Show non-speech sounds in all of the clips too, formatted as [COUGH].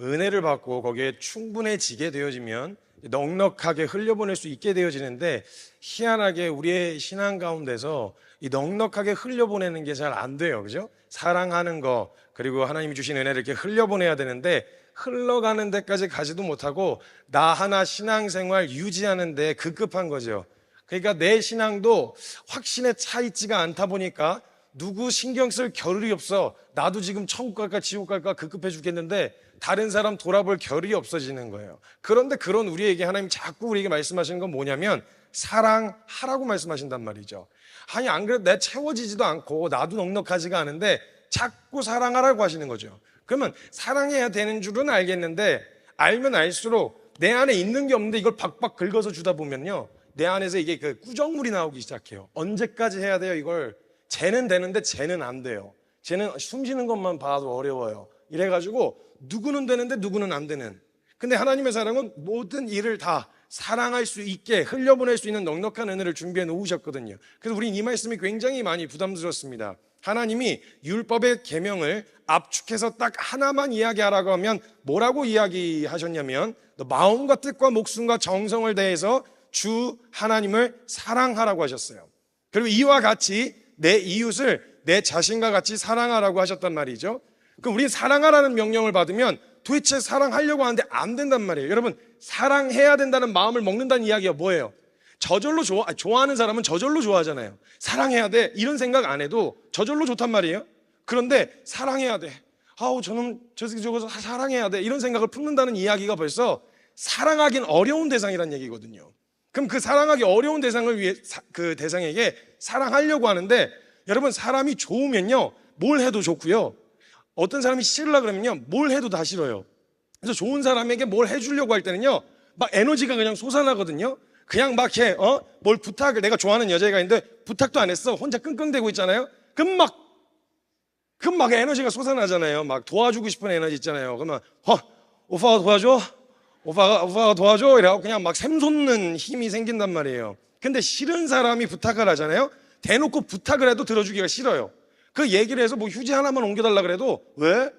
은혜를 받고 거기에 충분해지게 되어지면 넉넉하게 흘려보낼 수 있게 되어지는데 희한하게 우리의 신앙 가운데서 이 넉넉하게 흘려보내는 게 잘 안 돼요. 그죠? 사랑하는 거 그리고 하나님이 주신 은혜를 이렇게 흘려보내야 되는데 흘러가는 데까지 가지도 못하고 나 하나 신앙생활 유지하는 데 급급한 거죠. 그러니까 내 신앙도 확신에 차 있지가 않다 보니까 누구 신경 쓸 겨를이 없어. 나도 지금 천국 갈까 지옥 갈까 급급해 죽겠는데 다른 사람 돌아볼 겨를이 없어지는 거예요. 그런데 그런 우리에게 하나님 자꾸 우리에게 말씀하시는 건 뭐냐면 사랑하라고 말씀하신단 말이죠. 아니 안 그래도 내 채워지지도 않고 나도 넉넉하지가 않은데 자꾸 사랑하라고 하시는 거죠. 그러면 사랑해야 되는 줄은 알겠는데 알면 알수록 내 안에 있는 게 없는데 이걸 박박 긁어서 주다 보면요. 내 안에서 이게 그 꾸정물이 나오기 시작해요. 언제까지 해야 돼요, 이걸? 쟤는 되는데 쟤는 안 돼요. 쟤는 숨 쉬는 것만 봐도 어려워요. 이래가지고 누구는 되는데 누구는 안 되는. 근데 하나님의 사랑은 모든 일을 다 사랑할 수 있게 흘려보낼 수 있는 넉넉한 은혜를 준비해 놓으셨거든요. 그래서 우린 이 말씀이 굉장히 많이 부담스럽습니다. 하나님이 율법의 계명을 압축해서 딱 하나만 이야기하라고 하면 뭐라고 이야기하셨냐면 너 마음과 뜻과 목숨과 정성을 다해서 주 하나님을 사랑하라고 하셨어요. 그리고 이와 같이 내 이웃을 내 자신과 같이 사랑하라고 하셨단 말이죠. 그럼 우리 사랑하라는 명령을 받으면 도대체 사랑하려고 하는데 안 된단 말이에요. 여러분, 사랑해야 된다는 마음을 먹는다는 이야기가 뭐예요? 저절로 좋아, 좋아하는 사람은 저절로 좋아하잖아요. 사랑해야 돼. 이런 생각 안 해도 저절로 좋단 말이에요. 그런데 사랑해야 돼. 아우, 저는 저기 저거 사랑해야 돼. 이런 생각을 품는다는 이야기가 벌써 사랑하긴 어려운 대상이란 얘기거든요. 그럼 그 사랑하기 어려운 대상을 위해 사- 그 대상에게 사랑하려고 하는데 여러분 사람이 좋으면요 뭘 해도 좋고요 어떤 사람이 싫으려 그러면요 뭘 해도 다 싫어요. 그래서 좋은 사람에게 뭘 해주려고 할 때는요 막 에너지가 그냥 솟아나거든요. 그냥 막 해, 어? 뭘 부탁을 내가 좋아하는 여자애가 있는데 부탁도 안 했어. 혼자 끙끙대고 있잖아요. 그럼 막 그럼 막 에너지가 솟아나잖아요. 막 도와주고 싶은 에너지 있잖아요. 그러면 어? 오빠가 도와줘? 오빠가, 오빠가 도와줘? 이래고 그냥 막 샘솟는 힘이 생긴단 말이에요. 근데 싫은 사람이 부탁을 하잖아요. 대놓고 부탁을 해도 들어주기가 싫어요. 그 얘기를 해서 뭐 휴지 하나만 옮겨달라 그래도 왜?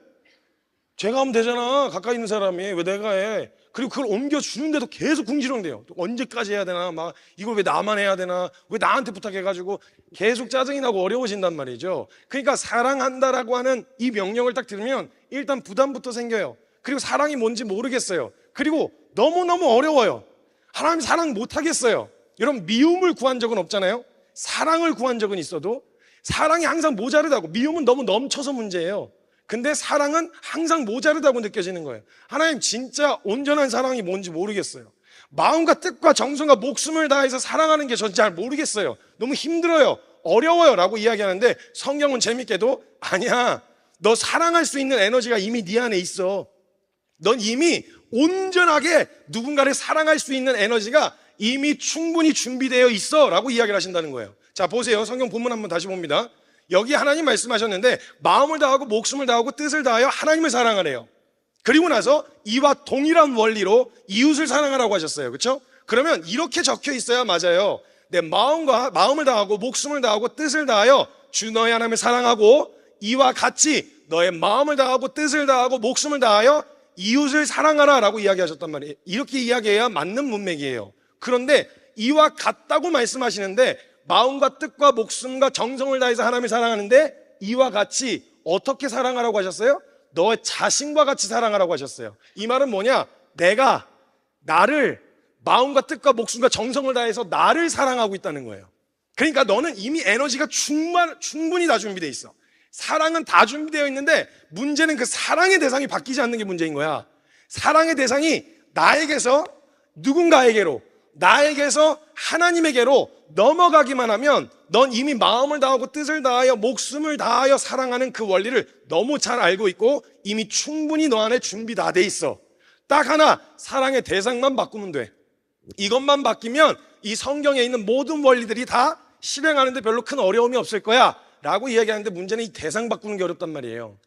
제가 하면 되잖아. 가까이 있는 사람이 왜 내가 해? 그리고 그걸 옮겨주는데도 계속 궁지렁대요. 또 언제까지 해야 되나? 막 이걸 왜 나만 해야 되나? 왜 나한테 부탁해가지고 계속 짜증이 나고 어려워진단 말이죠. 그러니까 사랑한다라고 하는 이 명령을 딱 들으면 일단 부담부터 생겨요. 그리고 사랑이 뭔지 모르겠어요. 그리고 너무너무 어려워요. 하나님 사랑 못하겠어요. 여러분, 미움을 구한 적은 없잖아요? 사랑을 구한 적은 있어도 사랑이 항상 모자르다고. 미움은 너무 넘쳐서 문제예요. 근데 사랑은 항상 모자르다고 느껴지는 거예요. 하나님 진짜 온전한 사랑이 뭔지 모르겠어요. 마음과 뜻과 정성과 목숨을 다해서 사랑하는 게 전 잘 모르겠어요. 너무 힘들어요. 어려워요. 라고 이야기하는데 성경은 재밌게도 아니야. 너 사랑할 수 있는 에너지가 이미 네 안에 있어. 넌 이미 온전하게 누군가를 사랑할 수 있는 에너지가 이미 충분히 준비되어 있어 라고 이야기를 하신다는 거예요. 자, 보세요. 성경 본문 한번 다시 봅니다. 여기 하나님 말씀하셨는데 마음을 다하고 목숨을 다하고 뜻을 다하여 하나님을 사랑하래요. 그리고 나서 이와 동일한 원리로 이웃을 사랑하라고 하셨어요. 그렇죠? 그러면 이렇게 적혀 있어야 맞아요. 내 마음과 마음을 다하고 목숨을 다하고 뜻을 다하여 주 너의 하나님을 사랑하고 이와 같이 너의 마음을 다하고 뜻을 다하고 목숨을 다하여 이웃을 사랑하라라고 이야기하셨단 말이에요. 이렇게 이야기해야 맞는 문맥이에요. 그런데 이와 같다고 말씀하시는데 마음과 뜻과 목숨과 정성을 다해서 하나님을 사랑하는데 이와 같이 어떻게 사랑하라고 하셨어요? 너의 자신과 같이 사랑하라고 하셨어요. 이 말은 뭐냐? 내가 나를 마음과 뜻과 목숨과 정성을 다해서 나를 사랑하고 있다는 거예요. 그러니까 너는 이미 에너지가 충만, 충분히 다 준비되어 있어. 사랑은 다 준비되어 있는데 문제는 그 사랑의 대상이 바뀌지 않는 게 문제인 거야. 사랑의 대상이 나에게서 누군가에게로, 나에게서 하나님에게로 넘어가기만 하면 넌 이미 마음을 다하고 뜻을 다하여 목숨을 다하여 사랑하는 그 원리를 너무 잘 알고 있고 이미 충분히 너 안에 준비 다 돼 있어. 딱 하나 사랑의 대상만 바꾸면 돼. 이것만 바뀌면 이 성경에 있는 모든 원리들이 다 실행하는데 별로 큰 어려움이 없을 거야. 라고 이야기하는데 문제는 이 대상 바꾸는 게 어렵단 말이에요.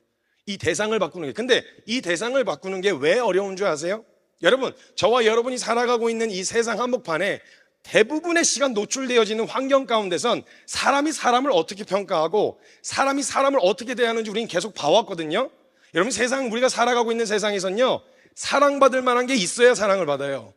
이 대상을 바꾸는 게. 근데 이 대상을 바꾸는 게 왜 어려운 줄 아세요? 여러분, 저와 여러분이 살아가고 있는 이 세상 한복판에 대부분의 시간 노출되어지는 환경 가운데선 사람이 사람을 어떻게 평가하고 사람이 사람을 어떻게 대하는지 우리는 계속 봐왔거든요. 여러분 세상 우리가 살아가고 있는 세상에선요 사랑받을 만한 게 있어야 사랑을 받아요.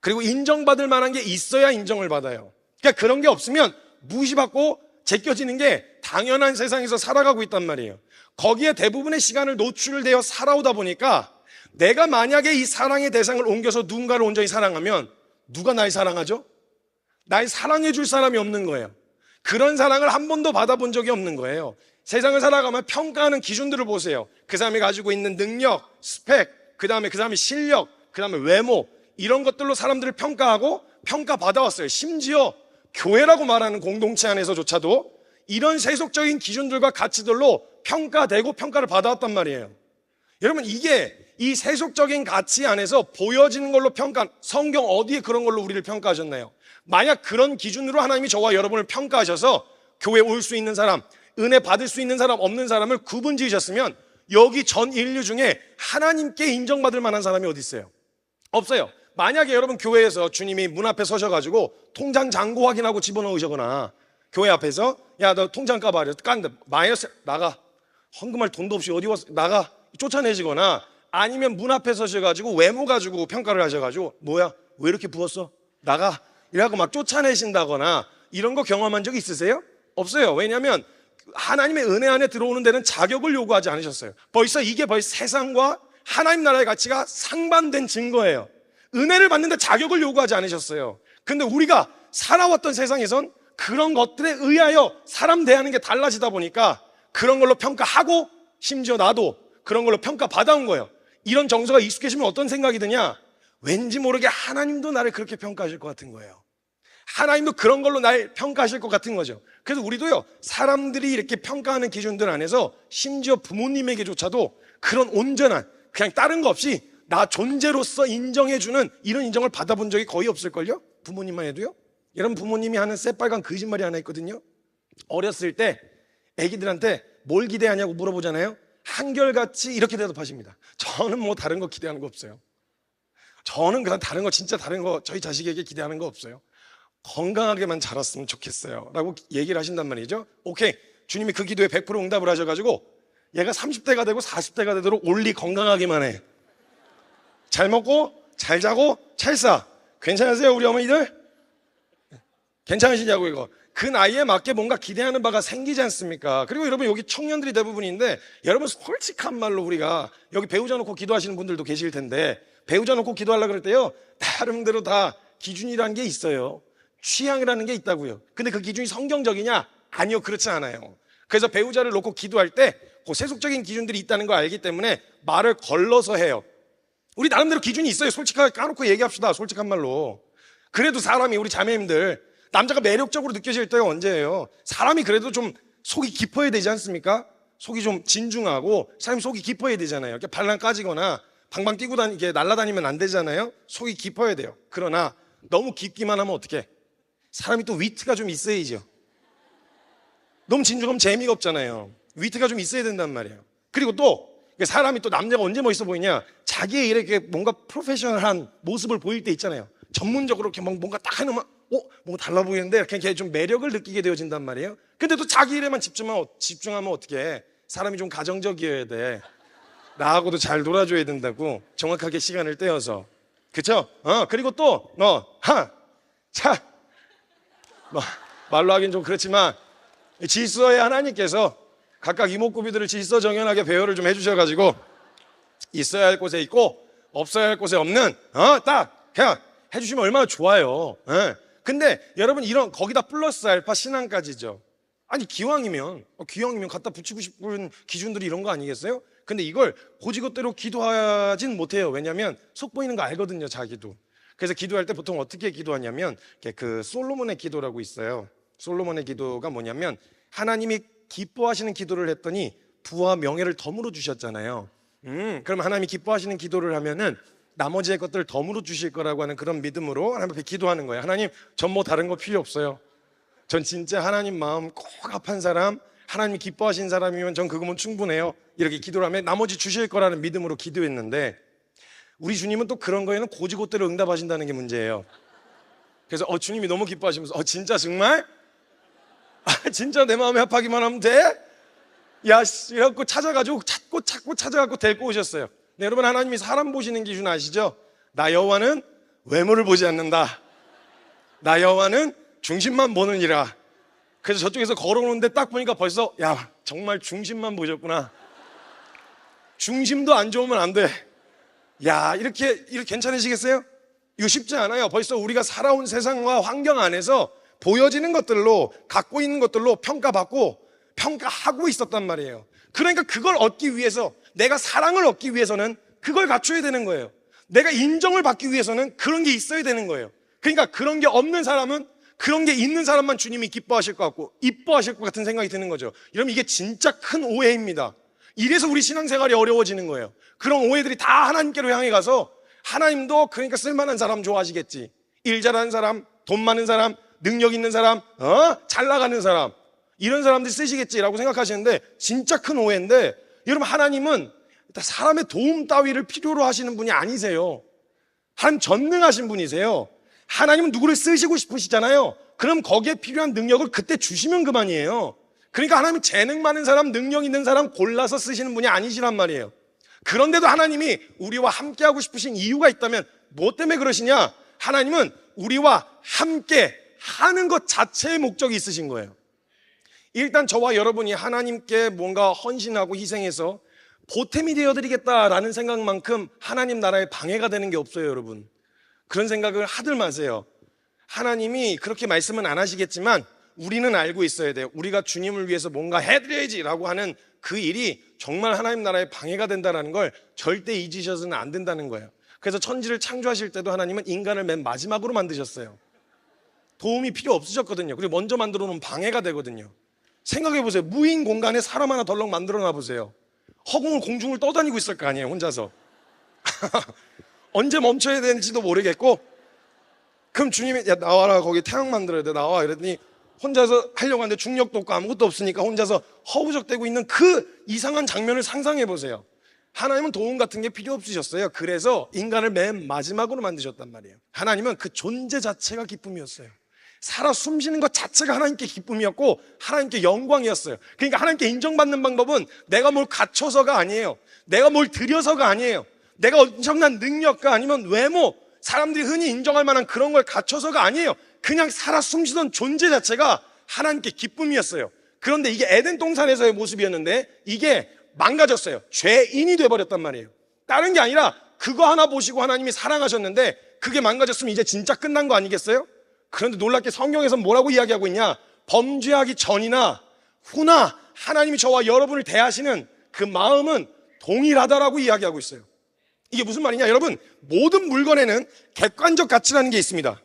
그리고 인정받을 만한 게 있어야 인정을 받아요. 그러니까 그런 게 없으면 무시받고 제껴지는 게 당연한 세상에서 살아가고 있단 말이에요. 거기에 대부분의 시간을 노출되어 살아오다 보니까 내가 만약에 이 사랑의 대상을 옮겨서 누군가를 온전히 사랑하면 누가 날 사랑하죠? 날 사랑해 줄 사람이 없는 거예요. 그런 사랑을 한 번도 받아본 적이 없는 거예요. 세상을 살아가면 평가하는 기준들을 보세요. 그 사람이 가지고 있는 능력, 스펙, 그 다음에 그 사람의 실력, 그 다음에 외모, 이런 것들로 사람들을 평가하고 평가받아왔어요. 심지어 교회라고 말하는 공동체 안에서조차도 이런 세속적인 기준들과 가치들로 평가되고 평가를 받아왔단 말이에요. 여러분, 이게 이 세속적인 가치 안에서 보여지는 걸로 평가, 성경 어디에 그런 걸로 우리를 평가하셨나요? 만약 그런 기준으로 하나님이 저와 여러분을 평가하셔서 교회 올 수 있는 사람, 은혜 받을 수 있는 사람, 없는 사람을 구분 지으셨으면 여기 전 인류 중에 하나님께 인정받을 만한 사람이 어디 있어요? 없어요. 만약에 여러분 교회에서 주님이 문 앞에 서셔가지고 통장 잔고 확인하고 집어넣으시거나 교회 앞에서 야 너 통장 까봐 깐데 마이너스 나가 헌금할 돈도 없이 어디 왔어 나가 쫓아내시거나 아니면 문 앞에 서셔가지고 외모 가지고 평가를 하셔가지고 뭐야 왜 이렇게 부었어 나가 이라고 막 쫓아내신다거나 이런 거 경험한 적 있으세요? 없어요. 왜냐하면 하나님의 은혜 안에 들어오는 데는 자격을 요구하지 않으셨어요. 벌써 이게 벌써 세상과 하나님 나라의 가치가 상반된 증거예요. 은혜를 받는데 자격을 요구하지 않으셨어요. 근데 우리가 살아왔던 세상에선 그런 것들에 의하여 사람 대하는 게 달라지다 보니까 그런 걸로 평가하고 심지어 나도 그런 걸로 평가받아온 거예요. 이런 정서가 익숙해지면 어떤 생각이 드냐? 왠지 모르게 하나님도 나를 그렇게 평가하실 것 같은 거예요. 하나님도 그런 걸로 날 평가하실 것 같은 거죠. 그래서 우리도요, 사람들이 이렇게 평가하는 기준들 안에서 심지어 부모님에게조차도 그런 온전한, 그냥 다른 거 없이 나 존재로서 인정해주는 이런 인정을 받아본 적이 거의 없을걸요? 부모님만 해도요? 여러분 부모님이 하는 새빨간 거짓말이 하나 있거든요. 어렸을 때 애기들한테 뭘 기대하냐고 물어보잖아요. 한결같이 이렇게 대답하십니다. 저는 뭐 다른 거 기대하는 거 없어요. 저는 그냥 다른 거 진짜 다른 거 저희 자식에게 기대하는 거 없어요. 건강하게만 자랐으면 좋겠어요. 라고 얘기를 하신단 말이죠. 오케이. 주님이 그 기도에 100% 응답을 하셔가지고 얘가 30대가 되고 40대가 되도록 올리 건강하기만 해. 잘 먹고, 잘 자고, 잘 싸. 괜찮으세요, 우리 어머니들? 괜찮으시냐고, 이거. 그 나이에 맞게 뭔가 기대하는 바가 생기지 않습니까? 그리고 여러분, 여기 청년들이 대부분인데, 여러분, 솔직한 말로 우리가, 여기 배우자 놓고 기도하시는 분들도 계실 텐데, 배우자 놓고 기도하려고 그럴 때요, 나름대로 다 기준이라는 게 있어요. 취향이라는 게 있다고요. 근데 그 기준이 성경적이냐? 아니요, 그렇지 않아요. 그래서 배우자를 놓고 기도할 때, 그 세속적인 기준들이 있다는 걸 알기 때문에 말을 걸러서 해요. 우리 나름대로 기준이 있어요. 솔직하게 까놓고 얘기합시다. 솔직한 말로. 그래도 사람이 우리 자매님들 남자가 매력적으로 느껴질 때가 언제예요? 사람이 그래도 좀 속이 깊어야 되지 않습니까? 속이 좀 진중하고 사람이 속이 깊어야 되잖아요. 이렇게 발랑 까지거나 방방 뛰고 다니게 날아다니면 안 되잖아요. 속이 깊어야 돼요. 그러나 너무 깊기만 하면 어떻게? 사람이 또 위트가 좀 있어야죠. 너무 진중하면 재미가 없잖아요. 위트가 좀 있어야 된단 말이에요. 그리고 또 사람이 또 남자가 언제 멋있어 보이냐? 자기의 이렇게 뭔가 프로페셔널한 모습을 보일 때 있잖아요. 전문적으로 이렇게 뭔가 딱 해놓으면, 어, 뭔가 달라 보이는데 이렇게 좀 매력을 느끼게 되어진단 말이에요. 근데 또 자기 일에만 집중하면, 집중하면 어떻게 사람이 좀 가정적이어야 돼. 나하고도 잘 놀아줘야 된다고 정확하게 시간을 떼어서. 그쵸? 어, 그리고 또, 어, 하, 차. 뭐, 말로 하긴 좀 그렇지만, 질서의 하나님께서 각각 이목구비들을 질서 정연하게 배열을 좀 해주셔가지고 있어야 할 곳에 있고 없어야 할 곳에 없는 어 딱 그냥 해주시면 얼마나 좋아요. 예. 근데 여러분 이런 거기다 플러스 알파 신앙까지죠. 아니 기왕이면 어, 기왕이면 갖다 붙이고 싶은 기준들이 이런 거 아니겠어요? 근데 이걸 고지것대로 기도하진 못해요. 왜냐하면 속 보이는 거 알거든요, 자기도. 그래서 기도할 때 보통 어떻게 기도하냐면 그 솔로몬의 기도라고 있어요. 솔로몬의 기도가 뭐냐면 하나님이 기뻐하시는 기도를 했더니 부와 명예를 덤으로 주셨잖아요. 음, 그럼 하나님이 기뻐하시는 기도를 하면은 나머지의 것들을 덤으로 주실 거라고 하는 그런 믿음으로 하나님 앞에 기도하는 거예요. 하나님, 전 뭐 다른 거 필요 없어요. 전 진짜 하나님 마음 꼭 합한 사람, 하나님이 기뻐하신 사람이면 전 그거면 충분해요. 이렇게 기도를 하면 나머지 주실 거라는 믿음으로 기도했는데 우리 주님은 또 그런 거에는 고지고대로 응답하신다는 게 문제예요. 그래서 어 주님이 너무 기뻐하시면서 어 진짜 정말 아, 진짜 내 마음에 합하기만 하면 돼? 야, 씨, 이래갖고 찾아가지고 찾고 찾고 찾아갖고 데리고 오셨어요. 네, 여러분 하나님이 사람 보시는 기준 아시죠? 나 여호와는 외모를 보지 않는다. 나 여호와는 중심만 보느니라. 그래서 저쪽에서 걸어오는데 딱 보니까 벌써 야 정말 중심만 보셨구나. 중심도 안 좋으면 안 돼. 야 이렇게 이렇게 괜찮으시겠어요? 이거 쉽지 않아요. 벌써 우리가 살아온 세상과 환경 안에서 보여지는 것들로 갖고 있는 것들로 평가받고 평가하고 있었단 말이에요. 그러니까 그걸 얻기 위해서 내가 사랑을 얻기 위해서는 그걸 갖춰야 되는 거예요. 내가 인정을 받기 위해서는 그런 게 있어야 되는 거예요. 그러니까 그런 게 없는 사람은 그런 게 있는 사람만 주님이 기뻐하실 것 같고 이뻐하실 것 같은 생각이 드는 거죠. 이러면 이게 진짜 큰 오해입니다. 이래서 우리 신앙생활이 어려워지는 거예요. 그런 오해들이 다 하나님께로 향해 가서 하나님도 그러니까 쓸만한 사람 좋아하시겠지. 일 잘하는 사람, 돈 많은 사람, 능력 있는 사람, 어? 잘 나가는 사람. 이런 사람들 쓰시겠지라고 생각하시는데 진짜 큰 오해인데 여러분 하나님은 사람의 도움 따위를 필요로 하시는 분이 아니세요. 하나님 전능하신 분이세요. 하나님은 누구를 쓰시고 싶으시잖아요. 그럼 거기에 필요한 능력을 그때 주시면 그만이에요. 그러니까 하나님은 재능 많은 사람, 능력 있는 사람 골라서 쓰시는 분이 아니시란 말이에요. 그런데도 하나님이 우리와 함께 하고 싶으신 이유가 있다면 뭐 때문에 그러시냐? 하나님은 우리와 함께 하는 것 자체의 목적이 있으신 거예요. 일단 저와 여러분이 하나님께 뭔가 헌신하고 희생해서 보탬이 되어드리겠다라는 생각만큼 하나님 나라에 방해가 되는 게 없어요, 여러분. 그런 생각을 하들 마세요. 하나님이 그렇게 말씀은 안 하시겠지만 우리는 알고 있어야 돼요. 우리가 주님을 위해서 뭔가 해드려야지라고 하는 그 일이 정말 하나님 나라에 방해가 된다는 걸 절대 잊으셔서는 안 된다는 거예요. 그래서 천지를 창조하실 때도 하나님은 인간을 맨 마지막으로 만드셨어요. 도움이 필요 없으셨거든요. 그리고 먼저 만들어 놓으면 방해가 되거든요. 생각해 보세요. 무인 공간에 사람 하나 덜렁 만들어 놔 보세요. 허공을 공중을 떠다니고 있을 거 아니에요, 혼자서. [LAUGHS] 언제 멈춰야 되는지도 모르겠고, 그럼 주님이, 야, 나와라, 거기 태양 만들어야 돼, 나와. 이랬더니, 혼자서 하려고 하는데 중력도 없고 아무것도 없으니까 혼자서 허우적대고 있는 그 이상한 장면을 상상해 보세요. 하나님은 도움 같은 게 필요 없으셨어요. 그래서 인간을 맨 마지막으로 만드셨단 말이에요. 하나님은 그 존재 자체가 기쁨이었어요. 살아 숨쉬는 것 자체가 하나님께 기쁨이었고 하나님께 영광이었어요. 그러니까 하나님께 인정받는 방법은 내가 뭘 갖춰서가 아니에요. 내가 뭘 들여서가 아니에요. 내가 엄청난 능력과 아니면 외모, 사람들이 흔히 인정할 만한 그런 걸 갖춰서가 아니에요. 그냥 살아 숨쉬던 존재 자체가 하나님께 기쁨이었어요. 그런데 이게 에덴 동산에서의 모습이었는데 이게 망가졌어요. 죄인이 돼버렸단 말이에요. 다른 게 아니라 그거 하나 보시고 하나님이 사랑하셨는데 그게 망가졌으면 이제 진짜 끝난 거 아니겠어요? 그런데 놀랍게 성경에서 뭐라고 이야기하고 있냐? 범죄하기 전이나 후나 하나님이 저와 여러분을 대하시는 그 마음은 동일하다라고 이야기하고 있어요. 이게 무슨 말이냐? 여러분, 모든 물건에는 객관적 가치라는 게 있습니다.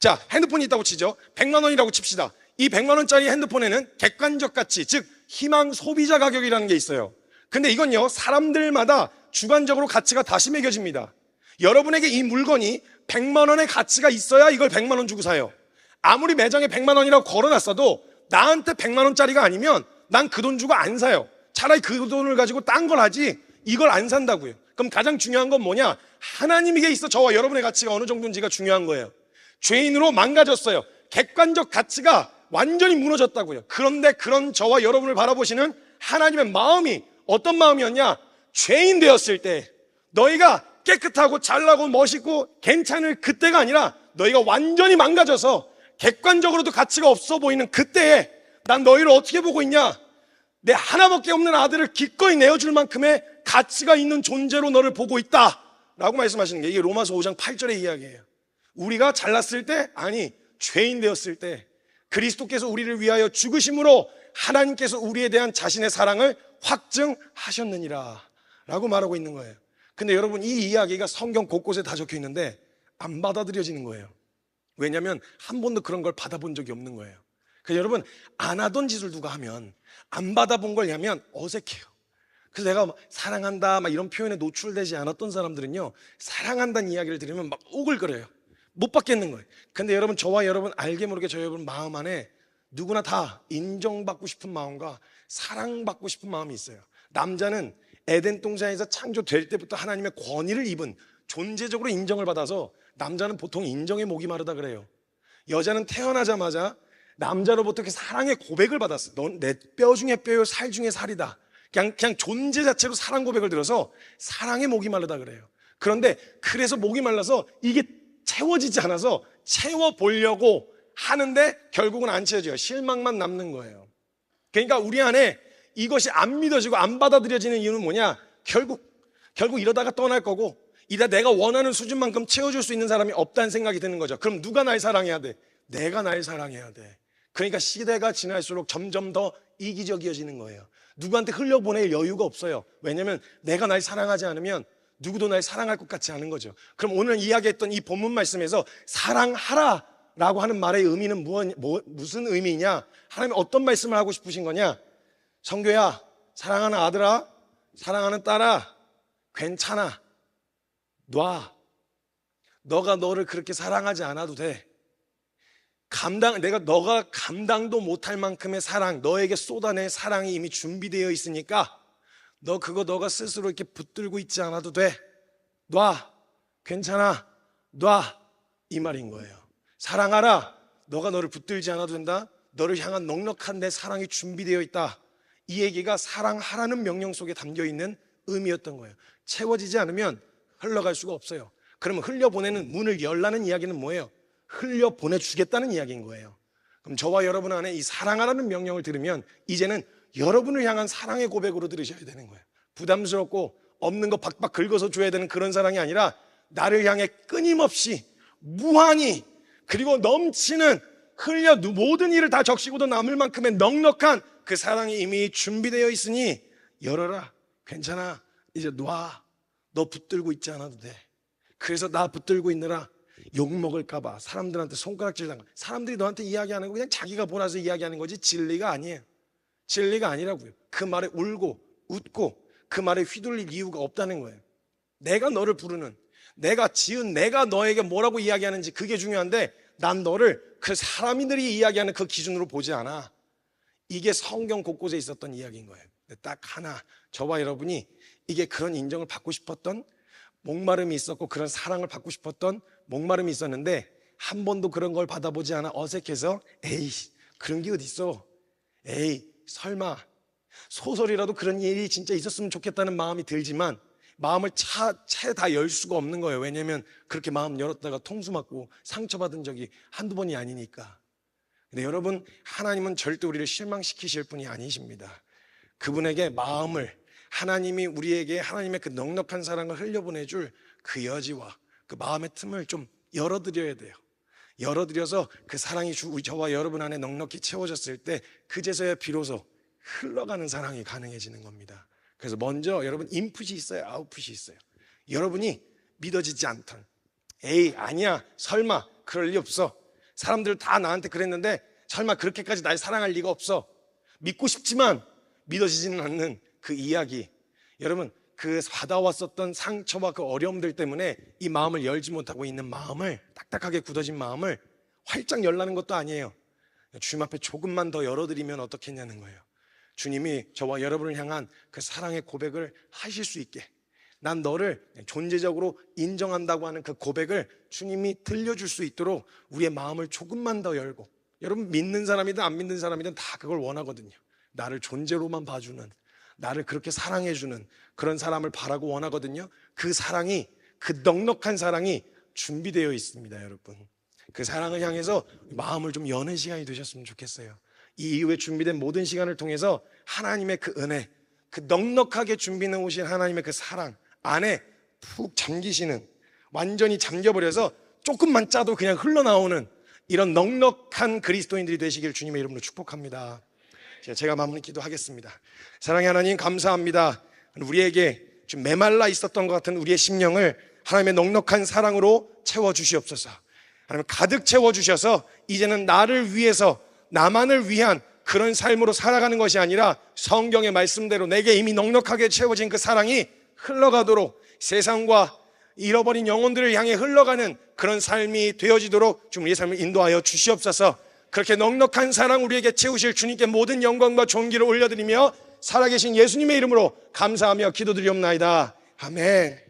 자, 핸드폰이 있다고 치죠. 100만 원이라고 칩시다. 이 100만 원짜리 핸드폰에는 객관적 가치, 즉 희망 소비자 가격이라는 게 있어요. 근데 이건요, 사람들마다 주관적으로 가치가 다시 매겨집니다. 여러분에게 이 물건이 100만 원의 가치가 있어야 이걸 100만 원 주고 사요. 아무리 매장에 100만 원이라고 걸어놨어도 나한테 100만 원짜리가 아니면 난 그 돈 주고 안 사요. 차라리 그 돈을 가지고 딴 걸 하지 이걸 안 산다고요. 그럼 가장 중요한 건 뭐냐? 하나님에게 있어 저와 여러분의 가치가 어느 정도인지가 중요한 거예요. 죄인으로 망가졌어요. 객관적 가치가 완전히 무너졌다고요. 그런데 그런 저와 여러분을 바라보시는 하나님의 마음이 어떤 마음이었냐? 죄인 되었을 때 너희가 깨끗하고 잘나고 멋있고 괜찮을 그때가 아니라 너희가 완전히 망가져서 객관적으로도 가치가 없어 보이는 그때에 난 너희를 어떻게 보고 있냐? 내 하나밖에 없는 아들을 기꺼이 내어줄 만큼의 가치가 있는 존재로 너를 보고 있다. 라고 말씀하시는 게 이게 로마서 5장 8절의 이야기예요. 우리가 잘났을 때, 아니, 죄인 되었을 때, 그리스도께서 우리를 위하여 죽으심으로 하나님께서 우리에 대한 자신의 사랑을 확증하셨느니라. 라고 말하고 있는 거예요. 근데 여러분, 이 이야기가 성경 곳곳에 다 적혀 있는데 안 받아들여지는 거예요. 왜냐하면 한 번도 그런 걸 받아본 적이 없는 거예요. 그래서 여러분, 안 하던 짓을 누가 하면 안 받아본 걸 하면 어색해요. 그래서 내가 막 사랑한다 막 이런 표현에 노출되지 않았던 사람들은요 사랑한다는 이야기를 들으면 막 오글거려요 못 받겠는 거예요 근데 여러분 저와 여러분 알게 모르게 저희 여러분 마음 안에 누구나 다 인정받고 싶은 마음과 사랑받고 싶은 마음이 있어요 남자는 에덴 동산에서 창조될 때부터 하나님의 권위를 입은 존재적으로 인정을 받아서 남자는 보통 인정의 목이 마르다 그래요 여자는 태어나자마자 남자로부터 그 사랑의 고백을 받았어. 넌 내 뼈 중에 뼈요, 살 중에 살이다. 그냥, 그냥 존재 자체로 사랑 고백을 들어서 사랑의 목이 마르다 그래요. 그런데 그래서 목이 말라서 이게 채워지지 않아서 채워보려고 하는데 결국은 안 채워져요. 실망만 남는 거예요. 그러니까 우리 안에 이것이 안 믿어지고 안 받아들여지는 이유는 뭐냐? 결국, 결국 이러다가 떠날 거고, 이다 내가 원하는 수준만큼 채워줄 수 있는 사람이 없다는 생각이 드는 거죠. 그럼 누가 날 사랑해야 돼? 내가 날 사랑해야 돼. 그러니까 시대가 지날수록 점점 더 이기적이어지는 거예요. 누구한테 흘려보낼 여유가 없어요. 왜냐면 내가 날 사랑하지 않으면 누구도 날 사랑할 것 같지 않은 거죠. 그럼 오늘 이야기했던 이 본문 말씀에서 사랑하라 라고 하는 말의 의미는 무엇, 뭐, 무슨 의미냐? 하나님 어떤 말씀을 하고 싶으신 거냐? 성교야, 사랑하는 아들아, 사랑하는 딸아, 괜찮아. 놔. 너가 너를 그렇게 사랑하지 않아도 돼. 감당, 내가 너가 감당도 못할 만큼의 사랑, 너에게 쏟아낼 사랑이 이미 준비되어 있으니까 너 그거 너가 스스로 이렇게 붙들고 있지 않아도 돼. 놔. 괜찮아. 놔. 이 말인 거예요. 사랑하라. 너가 너를 붙들지 않아도 된다. 너를 향한 넉넉한 내 사랑이 준비되어 있다. 이 얘기가 사랑하라는 명령 속에 담겨 있는 의미였던 거예요. 채워지지 않으면 흘러갈 수가 없어요. 그러면 흘려보내는 문을 열라는 이야기는 뭐예요? 흘려보내주겠다는 이야기인 거예요. 그럼 저와 여러분 안에 이 사랑하라는 명령을 들으면 이제는 여러분을 향한 사랑의 고백으로 들으셔야 되는 거예요. 부담스럽고 없는 거 박박 긁어서 줘야 되는 그런 사랑이 아니라 나를 향해 끊임없이 무한히 그리고 넘치는 흘려 모든 일을 다 적시고도 남을 만큼의 넉넉한 그 사랑이 이미 준비되어 있으니 열어라. 괜찮아. 이제 놔. 너 붙들고 있지 않아도 돼. 그래서 나 붙들고 있느라 욕 먹을까봐 사람들한테 손가락질 당하 사람들이 너한테 이야기하는 거 그냥 자기가 보라서 이야기하는 거지 진리가 아니에요. 진리가 아니라고요. 그 말에 울고 웃고 그 말에 휘둘릴 이유가 없다는 거예요. 내가 너를 부르는 내가 지은 내가 너에게 뭐라고 이야기하는지 그게 중요한데 난 너를 그 사람들이 이야기하는 그 기준으로 보지 않아. 이게 성경 곳곳에 있었던 이야기인 거예요. 딱 하나 저와 여러분이 이게 그런 인정을 받고 싶었던 목마름이 있었고 그런 사랑을 받고 싶었던 목마름이 있었는데 한 번도 그런 걸 받아보지 않아 어색해서 에이 그런 게 어딨어? 에이 설마. 소설이라도 그런 일이 진짜 있었으면 좋겠다는 마음이 들지만 마음을 차 채 다 열 수가 없는 거예요. 왜냐하면 그렇게 마음 열었다가 통수 맞고 상처받은 적이 한두 번이 아니니까 근데 여러분 하나님은 절대 우리를 실망시키실 분이 아니십니다 그분에게 마음을 하나님이 우리에게 하나님의 그 넉넉한 사랑을 흘려보내줄 그 여지와 그 마음의 틈을 좀 열어드려야 돼요. 열어드려서 그 사랑이 저와 여러분 안에 넉넉히 채워졌을 때 그제서야 비로소 흘러가는 사랑이 가능해지는 겁니다. 그래서 먼저 여러분 인풋이 있어요, 아웃풋이 있어요. 여러분이 믿어지지 않던 에이 아니야 설마 그럴 리 없어 사람들 다 나한테 그랬는데 설마 그렇게까지 날 사랑할 리가 없어. 믿고 싶지만 믿어지지는 않는 그 이야기. 여러분 그 받아왔었던 상처와 그 어려움들 때문에 이 마음을 열지 못하고 있는 마음을 딱딱하게 굳어진 마음을 활짝 열라는 것도 아니에요. 주님 앞에 조금만 더 열어드리면 어떻겠냐는 거예요. 주님이 저와 여러분을 향한 그 사랑의 고백을 하실 수 있게 난 너를 존재적으로 인정한다고 하는 그 고백을 주님이 들려줄 수 있도록 우리의 마음을 조금만 더 열고 여러분 믿는 사람이든 안 믿는 사람이든 다 그걸 원하거든요 나를 존재로만 봐주는 나를 그렇게 사랑해주는 그런 사람을 바라고 원하거든요. 그 사랑이, 그 넉넉한 사랑이 준비되어 있습니다, 여러분. 그 사랑을 향해서 마음을 좀 여는 시간이 되셨으면 좋겠어요. 이 이후에 준비된 모든 시간을 통해서 하나님의 그 은혜, 그 넉넉하게 준비해 오신 하나님의 그 사랑 안에 푹 잠기시는 완전히 잠겨버려서 조금만 짜도 그냥 흘러나오는 이런 넉넉한 그리스도인들이 되시길 주님의 이름으로 축복합니다. 제가 마무리 기도하겠습니다. 사랑의 하나님 감사합니다. 우리에게 좀 메말라 있었던 것 같은 우리의 심령을 하나님의 넉넉한 사랑으로 채워 주시옵소서. 하나님 가득 채워 주셔서 이제는 나를 위해서 나만을 위한 그런 삶으로 살아가는 것이 아니라 성경의 말씀대로 내게 이미 넉넉하게 채워진 그 사랑이 흘러가도록 세상과 잃어버린 영혼들을 향해 흘러가는 그런 삶이 되어지도록 좀 우리의 삶을 인도하여 주시옵소서. 그렇게 넉넉한 사랑 우리에게 채우실 주님께 모든 영광과 존귀를 올려드리며 살아계신 예수님의 이름으로 감사하며 기도드리옵나이다. 아멘.